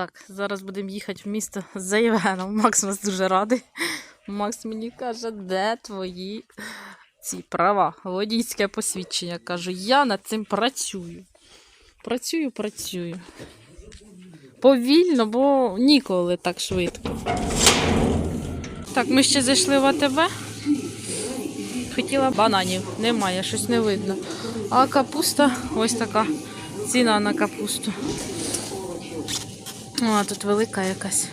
Так, зараз будемо їхати в місто за Євгеном. Макс нас дуже радий. Макс мені каже, де твої ці права, водійське посвідчення. Кажу, я над цим працюю. Працюю, працюю. Повільно, бо ніколи так швидко. Так, ми ще зайшли в АТБ. Хотіла бананів, немає, щось не видно. А капуста ось така ціна на капусту. О, тут велика якась.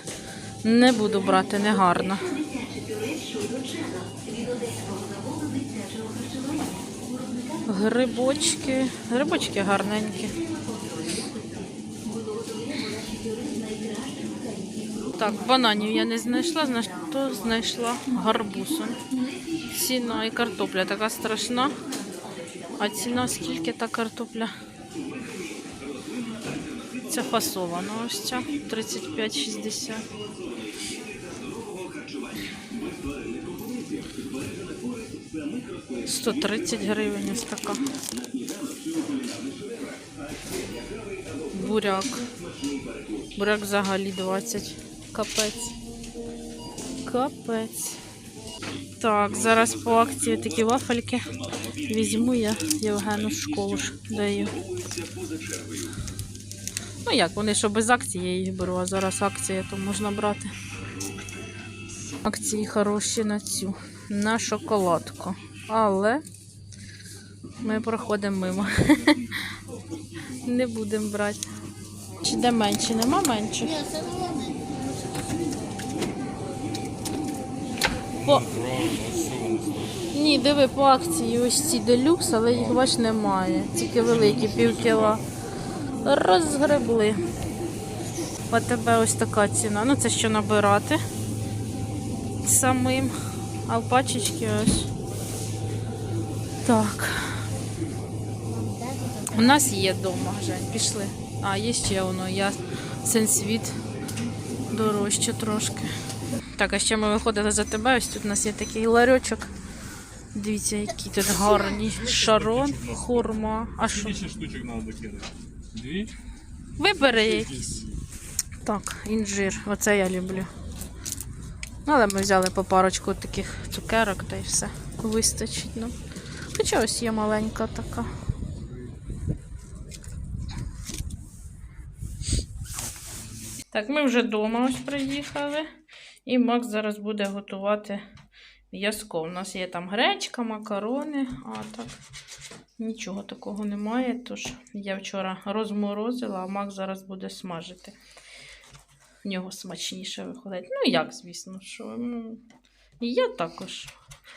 Не буду брати, не гарно. Грибочки. Грибочки гарненькі. Так, бананів я не знайшла, то знайшла гарбузу. Ціна і картопля така страшна. А ціна скільки та картопля? Ця фасована ось ця 35,60. Сто тридцять гривень ось така. Буряк. Буряк взагалі 20. Капець. Капець. Так, зараз по акції такі вафельки. Візьму я Євгену в школу ж даю. Ну як, вони що без акції я їх беру, а зараз акція, то можна брати. Акції хороші на цю, на шоколадку. Але ми проходимо мимо. Не будемо брати. Чи де менше? Нема менше? Ні, це не вони. По... Ні, диви, по акції ось ці делюкс, але їх бач немає. Тільки великі, пів кіла. Розгребли. По тебе ось така ціна. Ну, це що набирати самим. А в пачечки ось. Так. У нас є вдома, Жень, пішли. А, є ще воно, я сенсвіт дорожче трошки. Так, а ще ми виходили за тебе. Ось тут у нас є такий ларьочок. Дивіться, які тут гарні. Шарон, хурма. А що? Штучок треба докинути? Дві? Вибери якісь. Так, інжир. Оце я люблю. Ну, Але ми взяли по парочку таких цукерок та й все. Вистачить нам. Хоча ось є маленька така. Так, ми вже вдома ось приїхали. І Макс зараз буде готувати м'язко. У нас є там гречка, макарони, а так нічого такого немає. Тож я вчора розморозила, а Макс зараз буде смажити. В нього смачніше виходить. Ну, як, звісно, що. Ну, я також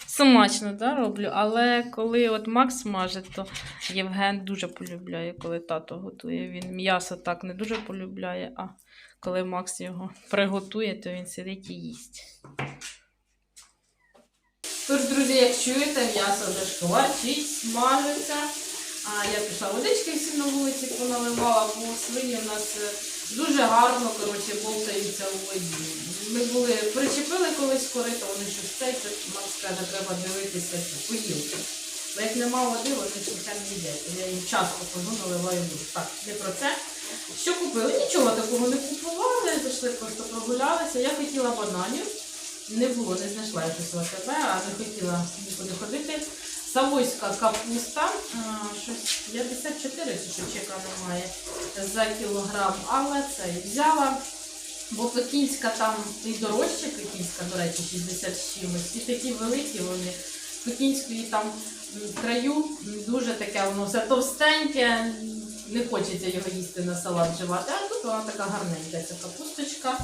смачно да, роблю, але коли от Макс смажить, то Євген дуже полюбляє, коли тато готує. Він м'ясо так не дуже полюбляє, а коли Макс його приготує, то він сидить і їсть. Тож, друзі, як чуєте, м'ясо вже шкварчить, смажиться. А я пішла водички всі на вулиці поналивала, бо свині у нас е, дуже гарно коротше, болтаються у воді. Ми були, причепили колись корито, вони щось цей, то Макс каже, треба дивитися поїлки. Бо як нема води, вони там не їдять. Я їм часто ходжу, наливаю душ. Так, не про це. Що купили? Нічого такого не купували, зайшли, просто прогулялися. Я хотіла бананів. Не було, не знайшла я в а не хотіла нікуди ходити. Савойська капуста, щось 54 чи чека немає за кілограм, але це і взяла. Бо пекінська там і дорожча пекінська, до речі, 60 з чимось. І такі великі вони. Пекінської там краю дуже таке воно все товстеньке, не хочеться його їсти на салат вживати. А тут вона така гарненька, ця капусточка.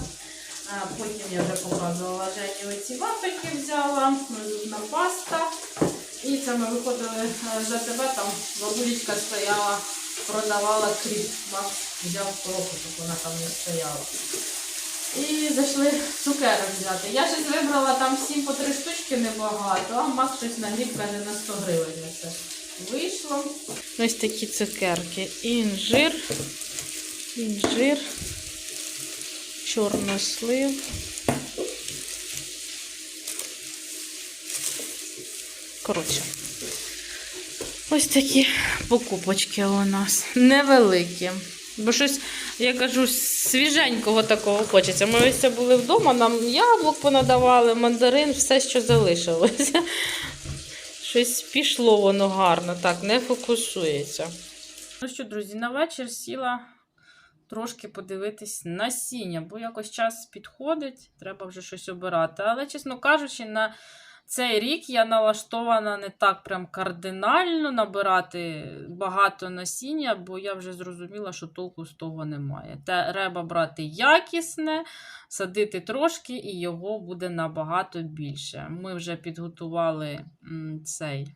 Потім я вже показувала Жені оці вафельки взяла, на паста. І це ми виходили е, за тебе, там бабулечка стояла, продавала кріп. Макс взяв коробку, щоб вона там не стояла. І зайшли цукерок взяти. Я щось вибрала там всім по три штучки небагато, а Макс щось нагріб каже на 100 гривень. Це вийшло. Ось такі цукерки. Інжир, інжир, чорнослив. Коротше, ось такі покупочки у нас невеликі. Бо щось, я кажу, свіженького такого хочеться. Ми ось це були вдома, нам яблук понадавали, мандарин, все, що залишилося. Щось пішло воно гарно, так, не фокусується. Ну що, друзі, на вечір сіла трошки подивитись насіння, бо якось час підходить, треба вже щось обирати. Але, чесно кажучи, на цей рік я налаштована не так прям кардинально набирати багато насіння, бо я вже зрозуміла, що толку з того немає. Треба брати якісне, садити трошки, і його буде набагато більше. Ми вже підготували цей.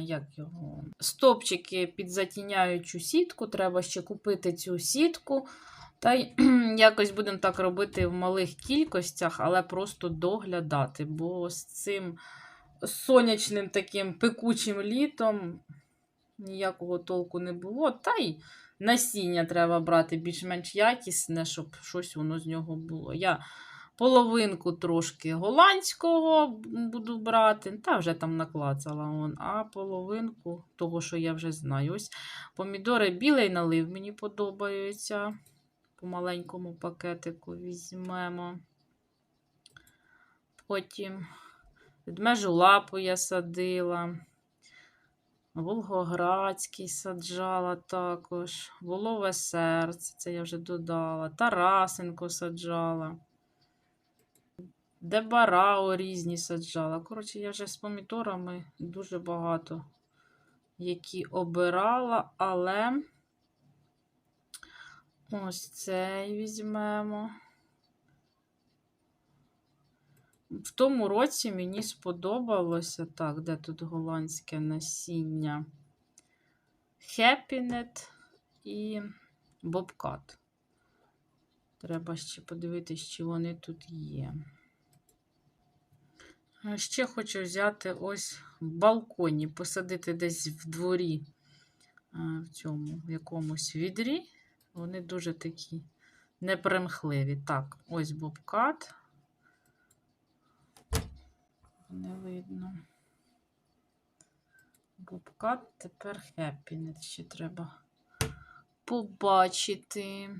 Як його? Стопчики під затіняючу сітку. Треба ще купити цю сітку. Та й якось будемо так робити в малих кількостях, але просто доглядати. Бо з цим сонячним таким пекучим літом ніякого толку не було. Та й насіння треба брати більш-менш якісне, щоб щось воно з нього було. Я половинку трошки голландського буду брати, та вже там наклацала, он, а половинку того, що я вже знаю. Ось помідори білий налив мені подобаються. По маленькому пакетику візьмемо. Потім ведмежу лапу я садила. Волгоградський саджала також. Волове серце, це я вже додала. Тарасенко саджала. Дебарао різні саджала. Коротше, я вже з помідорами дуже багато які обирала, але ось цей візьмемо. В тому році мені сподобалося так, де тут голландське насіння. Happynet і Bobcat. Треба ще подивитися, чи вони тут є. А Ще хочу взяти ось в балконі, посадити десь в дворі, в цьому якомусь відрі. Вони дуже такі непримхливі. Так, ось бобкат. Не видно. Бобкат, тепер хеппінет ще треба побачити.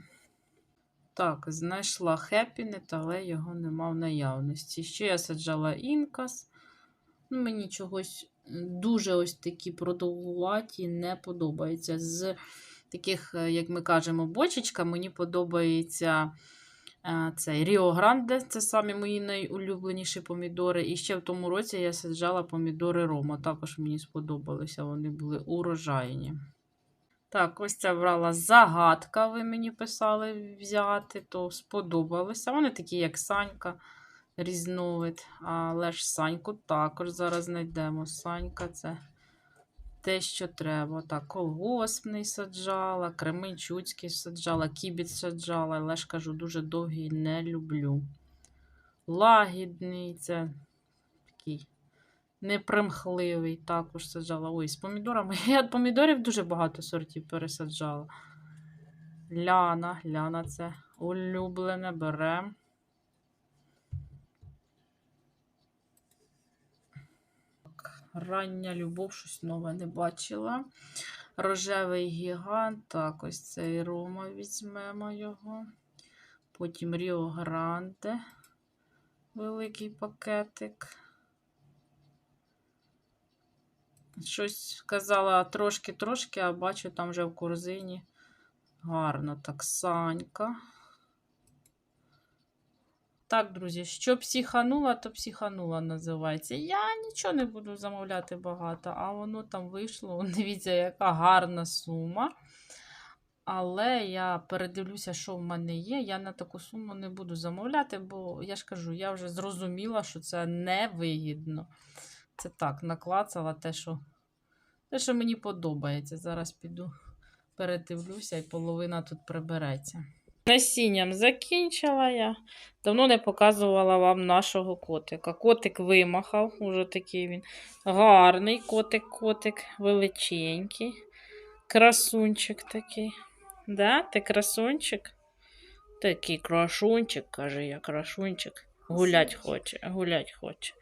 Так, знайшла хеппінет, але його нема в наявності. Ще я саджала інкас. Ну, мені чогось дуже ось такі продовгуваті не подобається. З таких, е, як ми кажемо, бочечка, мені подобається е, цей Ріо Гранде. Це самі мої найулюбленіші помідори. І ще в тому році я саджала помідори Рома. Також мені сподобалися, вони були урожайні. Так, ось це брала загадка, ви мені писали взяти, то сподобалося. Вони такі, як Санька, різновид. Але ж Саньку також зараз знайдемо. Санька це те, що треба. Так, колгоспний саджала, Кременчуцький саджала, кібіць саджала, але ж кажу, дуже довгий не люблю. Лагідний це такий непримхливий також саджала. Ой, з помідорами. Я помідорів дуже багато сортів пересаджала. Ляна, ляна це улюблене, берем. Рання любов, щось нове не бачила. Рожевий гігант. Так, ось цей Рома візьмемо його. Потім Ріо Гранде. Великий пакетик. Щось казала трошки-трошки, а бачу там вже в корзині. Гарно так, Санька. Так, друзі, що психанула, то психанула називається. Я нічого не буду замовляти багато, а воно там вийшло. Дивіться, яка гарна сума. Але я передивлюся, що в мене є. Я на таку суму не буду замовляти, бо я ж кажу, я вже зрозуміла, що це невигідно. Це так, наклацала те, що те, що мені подобається. Зараз піду передивлюся і половина тут прибереться. Насінням закінчила я. Давно не показувала вам нашого котика. Котик вимахав, уже такий він гарний котик-котик, величенький. Красунчик такий. Да? Ти красунчик? Такий красунчик, каже я, красунчик. Гулять хоче, гулять хоче.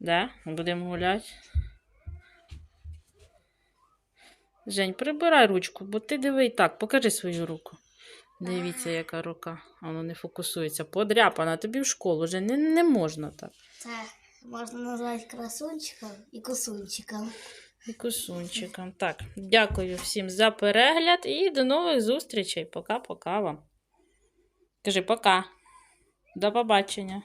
Да? Будемо гуляти. Жень, прибирай ручку, бо ти диви і так, покажи свою руку. Дивіться, яка рука. Воно не фокусується. Подряпана, тобі в школу вже не, не можна так. Це можна назвати красунчиком і косунчиком. І кусунчиком. Так, дякую всім за перегляд і до нових зустрічей. Пока-пока вам. Кажи пока. До побачення.